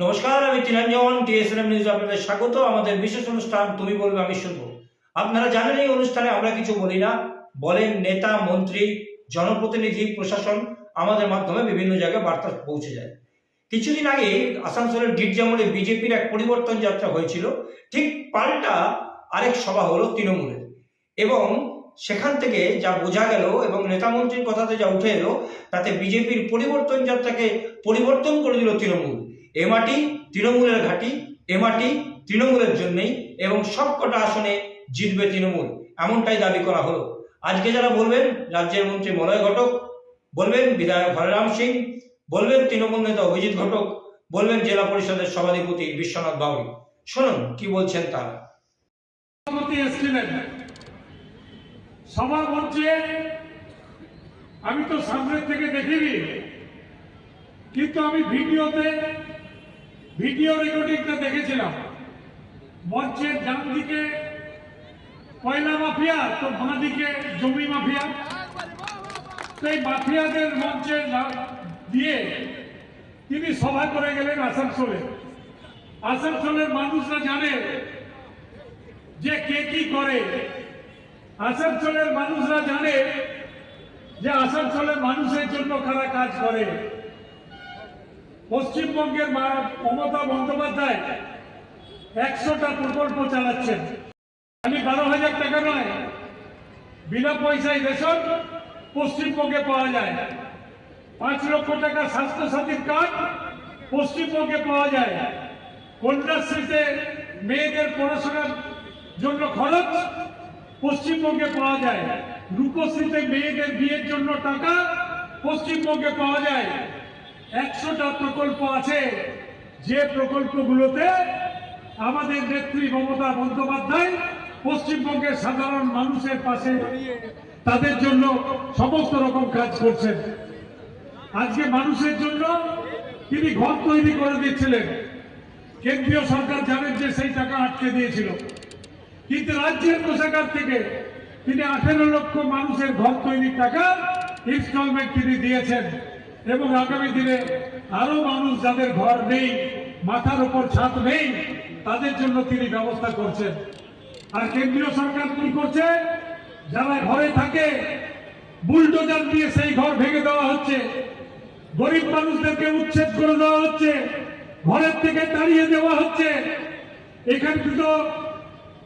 নমস্কার, আমি তিনাঞ্জন TSM news আপনাদের স্বাগত। আমাদের বিশেষ অনুষ্ঠান, তুমি বলবে, আমি শুনব। আপনারা জানেন, এই অনুষ্ঠানে আমরা কিছু বলি না। বলেন নেতা, মন্ত্রী, জনপ্রতিনিধি, প্রশাসন, আমাদের মাধ্যমে বিভিন্ন জায়গায় বার্তা পৌঁছে যায়। কিছুদিন আগে আসানসোলের গির্জামোড়ে বিজেপির এক পরিবর্তন যাত্রা হয়েছিল। ঠিক পাল্টা আরেক সভা হলো তৃণমূলের। এবং সেখান থেকে যা বোঝা গেল এবং নেতা মন্ত্রীর কথাতে যা উঠে এলো, তাতে বিজেপির পরিবর্তন যাত্রাকে পরিবর্তন করে দিল তৃণমূল। এ মাটি তৃণমূলের ঘাঁটি এ মাটি তৃণমূলের জন্যই এবং সবকটা আসনে জিতবে তৃণমূল। এমনটাই দাবি করা হলো। আজকে যারা বলবেন, রাজ্যের মন্ত্রী মলয় ঘটক, বলবেন বিধায়ক হরেরাম সিং, বলবেন তৃণমূল নেতা অভিজিৎ ঘটক, বলবেন জেলা পরিষদের সভাধিপতি বিশ্বনাথ বাউরি শুনুন, কি বলছেন তারা। এসেছিলেন। আমি তো সামনের থেকে দেখিনি, কিন্তু আমি ভিডিওতে ভিডিও রেকর্ডিংটা দেখেছিলাম। মঞ্চের ডান দিকে কয়লা মাফিয়া, তো বাঁ দিকে জমি মাফিয়া। এই মাফিয়াদের মঞ্চে দিয়ে তিনি সভা করে গেলেন আসানসোলে। আসানসোলের মানুষরা জানে যে কে কি করে। আসানসোলের মানুষরা জানে যে আসানসোলের মানুষের জন্য কারা কাজ করে। পশ্চিমবঙ্গের মমতা বন্দ্যোপাধ্যায় একশোটা প্রকল্প চালাচ্ছেন। আমি বারো হাজার টাকা নয়, বিনা পয়সায় রেশন পশ্চিমবঙ্গে পাওয়া যায়। পাঁচ লক্ষ টাকা স্বাস্থ্যসাথীর কার্ড পশ্চিমবঙ্গে পাওয়া যায়। কন্যাশ্রীতে মেয়েদের পড়াশোনার জন্য খরচ পশ্চিমবঙ্গে পাওয়া যায়। রূপশ্রীতে মেয়েদের বিয়ের জন্য টাকা পশ্চিমবঙ্গে পাওয়া যায়। একশোটা প্রকল্প আছে। যে প্রকল্পগুলোতে আমাদের নেত্রী মমতা বন্দ্যোপাধ্যায় পশ্চিমবঙ্গের সাধারণ মানুষের পাশে তাদের জন্য সমস্ত রকম কাজ করছেন। আজকে মানুষের জন্য তিনি ঘর তৈরি করে দিচ্ছিলেন। কেন্দ্রীয় সরকার জানেন যে সেই টাকা আটকে দিয়েছিল। কিন্তু রাজ্যের কোষাগার থেকে তিনি আঠেরো লক্ষ মানুষের ঘর তৈরির টাকা ইনস্টলমেন্ট তিনি দিয়েছেন। এবং আগামী দিনে আরও মানুষ যাদের ঘর নেই, মাথার উপর ছাদ নেই, তাদের জন্য তিনি ব্যবস্থা করছেন। আর কেন্দ্রীয় সরকার কি করছে? যারা ঘরে থাকে, বুলডোজার দিয়ে সেই ঘর ভেঙে দেওয়া হচ্ছে। গরিব মানুষদেরকে উচ্ছেদ করে দেওয়া হচ্ছে। ঘরের থেকে তাড়িয়ে দেওয়া হচ্ছে। এখান তো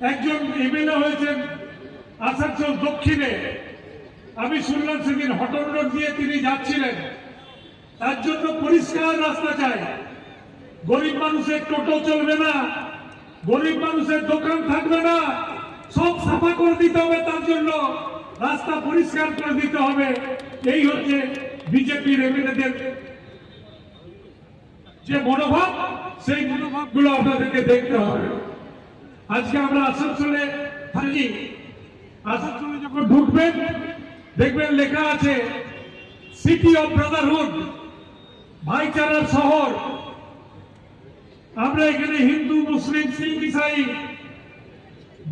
একজন এমএলএ হয়েছেন আসানসোল দক্ষিণে। আমি শুনলাম সেদিন হটন রোড দিয়ে তিনি যাচ্ছিলেন। তার জন্য পরিষ্কার রাস্তা চাই। গরিব মানুষের টোটো চলবে না, গরিব মানুষের দোকান থাকবে না, সব সাফা করে দিতে হবে তার জন্য। রাস্তা পরিষ্কার করে দিতে হবে। এই হচ্ছে বিজেপির এমএলএদের যে মনোভাব, সেই মনোভাবগুলো আপনাদেরকে দেখতে হবে। আজকে আমরা আসানসোলে থাকি। আসানসোলে যখন ঢুকবেন, দেখবেন লেখা আছে সিটি অফ ব্রাদারহুড ভাইচারার শহর। আমরা এখানে হিন্দু, মুসলিম, শিখ, ইসাই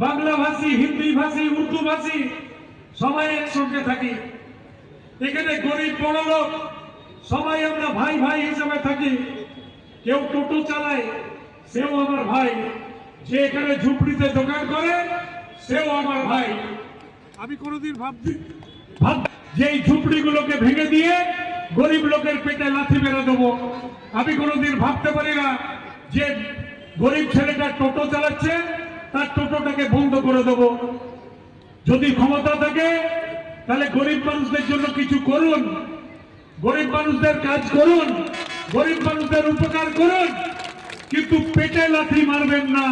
বাংলা ভাষী হিন্দি ভাষী উর্দু ভাষী সবাই একসঙ্গে থাকি। এখানে গরিব, বড় লোক সবাই আমরা ভাই ভাই হিসাবে থাকি। কেউ টোটো চালায়, সেও আমার ভাই। যে এখানে ঝুপড়িতে দোকান করে, সেও আমার ভাই। আমি কোনোদিন ভাবছি ভাব যে এই ঝুপড়িগুলোকে ভেঙে দিয়ে গরিব লোকের পেটে লাথি মেরে দেবো। আমি কোনোদিন ভাবতে পারি না যে গরিব ছেলেটা টোটো চালাচ্ছে, তার টোটোটাকে বন্ধ করে দেবো। যদি ক্ষমতা থাকে, তাহলে গরিব মানুষদের জন্য কিছু করুন। গরিব মানুষদের কাজ করুন, গরিব মানুষদের উপকার করুন। কিন্তু পেটে লাথি মারবেন না।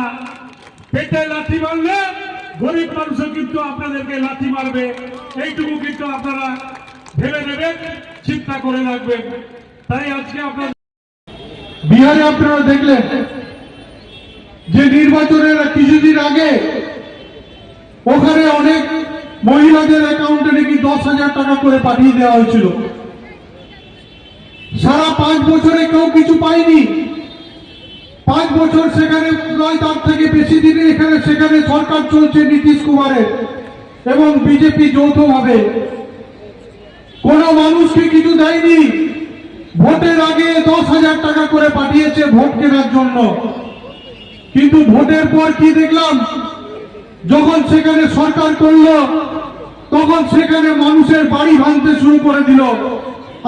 পেটে লাথি মারলে গরিব মানুষও কিন্তু আপনাদেরকে লাথি মারবে। এইটুকু কিন্তু আপনারা ভেবে নেবেন। চিন্তা করে রাখবেন। তাই আজকে আপনার বিহারে আপনারা দেখলেন যে নির্বাচনের কিছুদিন আগে ওখানে অনেক মহিলাদের অ্যাকাউন্টে নাকি দশ হাজার টাকা করে পাঠিয়ে দেওয়া হয়েছিল। সারা পাঁচ বছরে কেউ কিছু পায়নি। পাঁচ বছর সেখানে নয় তার থেকে বেশি দিনে এখানে সেখানে সরকার চলছে নীতিশ কুমারের এবং বিজেপি যৌথভাবে। মানুষকে কিছু দেয়নি। ভোটের আগে দশ হাজার টাকা করে পাঠিয়েছে ভোট কেনার জন্য। কিন্তু ভোটের পর কি দেখলাম? যখন সেখানে সরকার করল, তখন সেখানে মানুষের বাড়ি ভাঙতে শুরু করে দিল।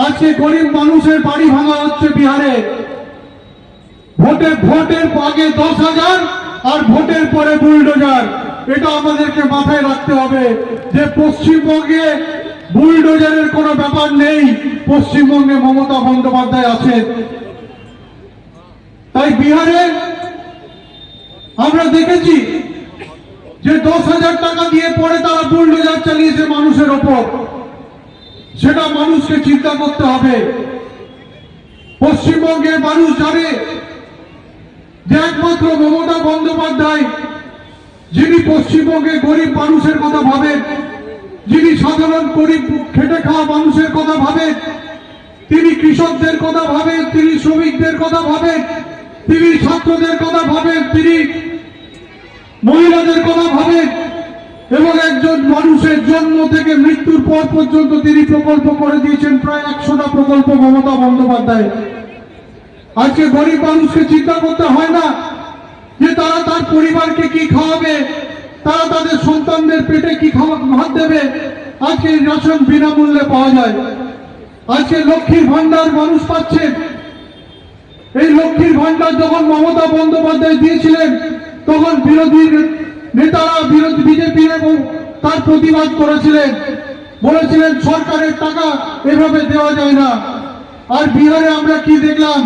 আজকে গরিব মানুষের বাড়ি ভাঙা হচ্ছে বিহারে। ভোটের ভোটের আগে দশ হাজার আর ভোটের পরে বুলডোজার। এটা আমাদেরকে মাথায় রাখতে হবে যে পশ্চিমবঙ্গে বুলডোজারের কোনো ব্যাপার নেই। পশ্চিমবঙ্গে মমতা বন্দ্যোপাধ্যায় আছেন। তাই বিহারে আমরা দেখেছি যে দশ হাজার টাকা দিয়ে পরে তারা বুলডোজার চালিয়েছে মানুষের ওপর। সেটা মানুষকে চিন্তা করতে হবে। পশ্চিমবঙ্গের মানুষ জানে যে একমাত্র মমতা বন্দ্যোপাধ্যায়, যিনি পশ্চিমবঙ্গে গরিব মানুষের কথা ভাবেন যিনি সাধারণ গরিব খেটে খাওয়া মানুষের কথা ভাবেন, তিনি কৃষকদের কথা ভাবেন, তিনি শ্রমিকদের কথা ভাবেন, তিনি ছাত্রদের কথা ভাবেন, তিনি মহিলাদের কথা ভাবেন এবং একজন মানুষের জন্ম থেকে মৃত্যুর পর পর্যন্ত তিনি প্রকল্প করে দিয়েছেন প্রায় একশোটা প্রকল্প মমতা বন্দ্যোপাধ্যায়। আজকে গরিব মানুষকে চিন্তা করতে হয় না যে তারা তার পরিবারকে কি খাওয়াবে তারা তাদের সন্তানদের পেটে কি খাওয়া ভাত দেবে? আজকে রেশন বিনামূল্যে পাওয়া যায়। আজকে লক্ষ্মীর ভান্ডার মানুষ পাচ্ছে। এই লক্ষ্মীর ভান্ডার যখন মমতা বন্দ্যোপাধ্যায় দিয়েছিলেন, তখন বিরোধী নেতারা বিরোধী বিজেপি এবং তার প্রতিবাদ করেছিলেন। বলেছিলেন, সরকারের টাকা এভাবে দেওয়া যায় না। আর বিহারে আমরা কি দেখলাম?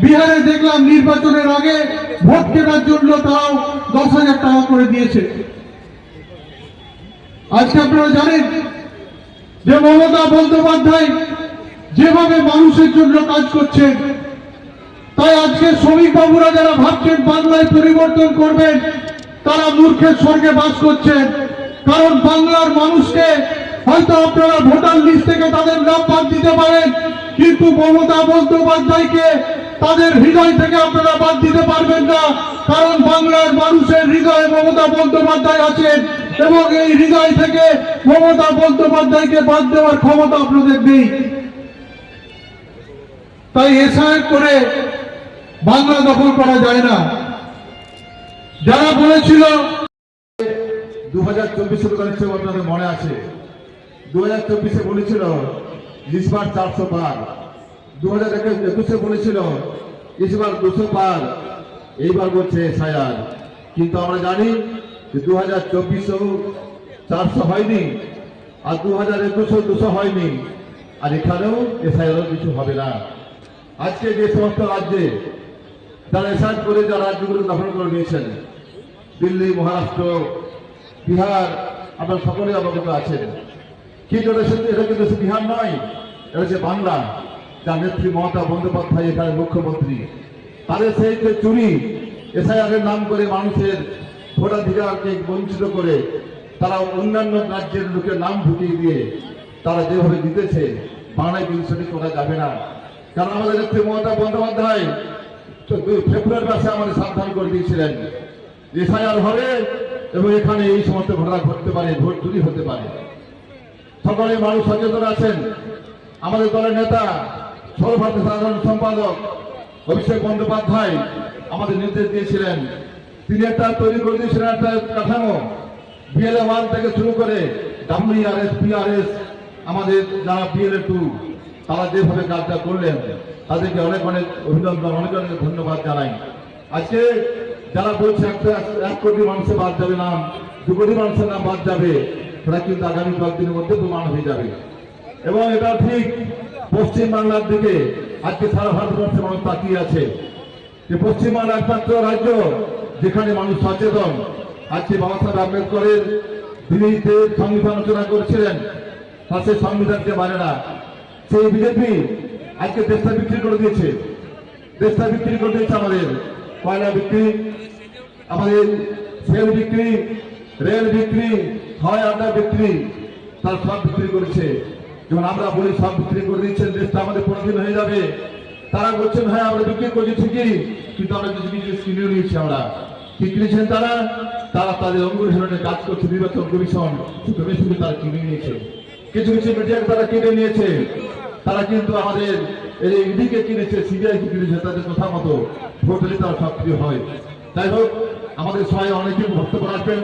বিহারে দেখলাম নির্বাচনের আগে ভোট কেনার জন্য তারাও দশ হাজার টাকা করে দিয়েছে। আজকে আপনারা জানেন যে মমতা বন্দ্যোপাধ্যায় যেভাবে মানুষের জন্য কাজ করছেন তাই আজকে শ্রমিক বাবুরা যারা ভাবছেন বাংলায় পরিবর্তন করবেন, তারা মূর্খের স্বর্গে বাস করছেন। কারণ বাংলার মানুষকে হয়তো আপনারা ভোটার লিস্ট থেকে তাদের নাম বাদ দিতে পারেন, কিন্তু মমতা বন্দ্যোপাধ্যায়কে তাদের হৃদয় থেকে আপনারা বাদ দিতে পারবেন না, কারণ বাংলার মানুষের হৃদয়ে মমতা বন্দ্যোপাধ্যায় আছেন এবং এই হৃদয় থেকে মমতা বন্দ্যোপাধ্যায়কে বাদ দেওয়ার ক্ষমতা আপনাদের নেই। তাই এসআইয়ের করে বাংলা দখল করা যায় না। যারা বলেছিল দু হাজার চব্বিশে করেছে আপনাদের মনে আছে দু হাজার চব্বিশে বলেছিল চারশো পার দু হাজার একুশে বলেছিল ইসবার দুশো পার। এইবার বলছে এসআইআর। কিন্তু আমরা জানি যে দু হাজার চব্বিশেও চারশো হয়নি, আর দু হাজার একুশেও দুশো হয়নি, আর এখানেও এসআইআরও কিছু হবে না। আজকে যে সমস্ত রাজ্যে যারা এসআইআর করে যা রাজ্যগুলো দখল করে নিয়েছেন, দিল্লি, মহারাষ্ট্র, বিহার, আপনার সকলে অবগত আছেন। কি জন্য এটা কিন্তু বিহার নয়, এটা হচ্ছে বাংলা। যার নেত্রী মমতা বন্দ্যোপাধ্যায় এখানে মুখ্যমন্ত্রী। তাদের সেই যে চুরি এসআইআর নাম করে মানুষের ভোটাধিকারকে বঞ্চিত করে তারা অন্যান্য রাজ্যের লোকের নাম ঢুকিয়ে দিয়ে তারা যেভাবে দিতেছে বাংলায় কিন্তু সেটি করা যাবে না। কারণ আমাদের নেত্রী মমতা বন্দ্যোপাধ্যায় ফেব্রুয়ারি মাসে আমাদের সাবধান করে দিয়েছিলেন। এসআইআর হবে এবং এখানে এই সমস্ত ঘটনা ঘটতে পারে, ভোট চুরি হতে পারে। সকলে মানুষ সচেতন আছেন। আমাদের দলের নেতা সর্বভারতীয় সাধারণ সম্পাদক অভিষেক বন্দ্যোপাধ্যায় আমাদের নির্দেশ দিয়েছিলেন। তিনি একটা তৈরি করে দিয়েছিলেন একটা কাঠামো। বিএলএ ওয়ান থেকে শুরু করে ডাব্লিউআরএস পিআরএস আমাদের যারা বিএলএ টু তারা যেভাবে কাজটা করলেন, তাদেরকে অনেক অনেক অভিনন্দন, অনেক অনেক ধন্যবাদ জানাই। আজকে যারা বলছে একটা এক কোটি মানুষের বাদ যাবে নাম, দু কোটি মানুষের নাম বাদ যাবে সেটা কিন্তু আগামী কয়েকদিনের মধ্যে প্রমাণ হয়ে যাবে। এবং এটা ঠিক পশ্চিম বাংলার দিকে আজকে সারা ভারতবর্ষের মানুষ তাকিয়ে আছে। যে পশ্চিমবাংলা একমাত্র রাজ্য যেখানে মানুষ সচেতন, আজকে বাবা সাহেব আম্বেদকরের যে সংবিধান রচনা করেছিলেন, তা সেই সংবিধানকে মানে না। সেই বিজেপি আজকে দেশটা বিক্রি করে দিয়েছে। দেশটা বিক্রি করে দিয়েছে আমাদের। কয়লা বিক্রি, আমাদের সেল বিক্রি, রেল বিক্রি, হয় আড্ডা বিক্রি, তার সব বিক্রি করেছে। যেমন আমরা বলি, সব বিক্রি করে দিচ্ছেন, দেশটা আমাদের পরাধীন হয়ে যাবে। তারা বলছেন হ্যাঁ আমরা বিক্রি করছি ঠিকই, কিন্তু আমরা কিছু কিছু কিনে নিয়েছি আমরা। কি কিনেছেন তারা? তারা তাদের কাজ করছে, নির্বাচন কমিশন তারা কিনে নিয়েছে। কিছু কিছু মিডিয়াকে তারা কিনে নিয়েছে। তারা কিন্তু আমাদের এই ইডিকে কিনেছে, সিবিআই কে কিনেছে, তাদের কথা মতো তারা সক্রিয় হয়। যাই হোক, আমাদের সবাই অনেকে বক্তব্য রাখবেন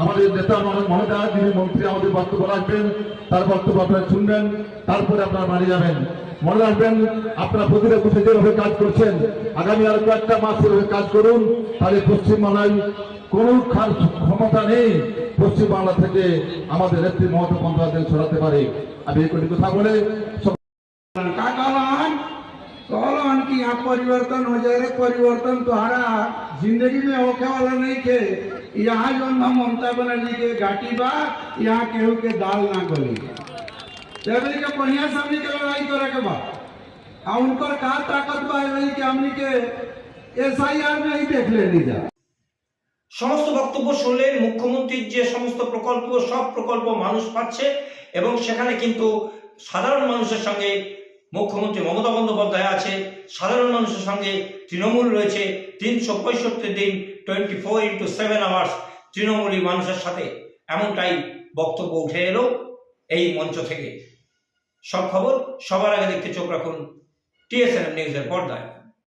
আমাদের নেতা মনে- মহোদয় যিনি মন্ত্রী আমাদের বক্তব্য রাখবেন তার বক্তব্য আপনারা শুনবেন তারপরে আপনারা বাড়ি যাবেন মনে রাখবেন আপনারা প্রতিটা বুথে যেভাবে কাজ করছেন আগামী আর কয়েকটা মাস এভাবে কাজ করুন তাহলে পশ্চিমবাংলায় কোনো খার- ক্ষমতা নেই পশ্চিমবাংলা থেকে আমাদের নেত্রী মমতা বন্দ্যোপাধ্যায় ছড়াতে পারে আমি এই কটি কথা বলে সব- का कहलन कहलन कि यहाँ परिवर्तन हो जाए रे परिवर्तन तुम्हारा जिंदगी में होके वाला नहीं थे यहाँ जो हम ममता बनर्जी के घाटी बा यहाँ केहू के दाल ना गली देवरी के बढ़िया से हमनी के लड़ाई करे के बा आ उनकर का ताकत बा एवरी के हमनी के एस आई आर में ही देख लेनी जा সমস্ত বক্তব্য শুনলেন মুখ্যমন্ত্রীর যে সমস্ত প্রকল্প সব প্রকল্প মানুষ পাচ্ছে এবং সেখানে কিন্তু সাধারণ মানুষের সঙ্গে মুখ্যমন্ত্রী মমতা বন্দ্যোপাধ্যায় আছে সাধারণ মানুষের সঙ্গে তৃণমূল রয়েছে তিনশো পঁয়ষট্টি দিন twenty four into seven hours তৃণমূলী মানুষের সাথে এমনটাই বক্তব্য উঠে এলো এই মঞ্চ থেকে। সব খবর সবার আগে দেখতে চোখ রাখুন টিএসএন নিউজের পর্দায়।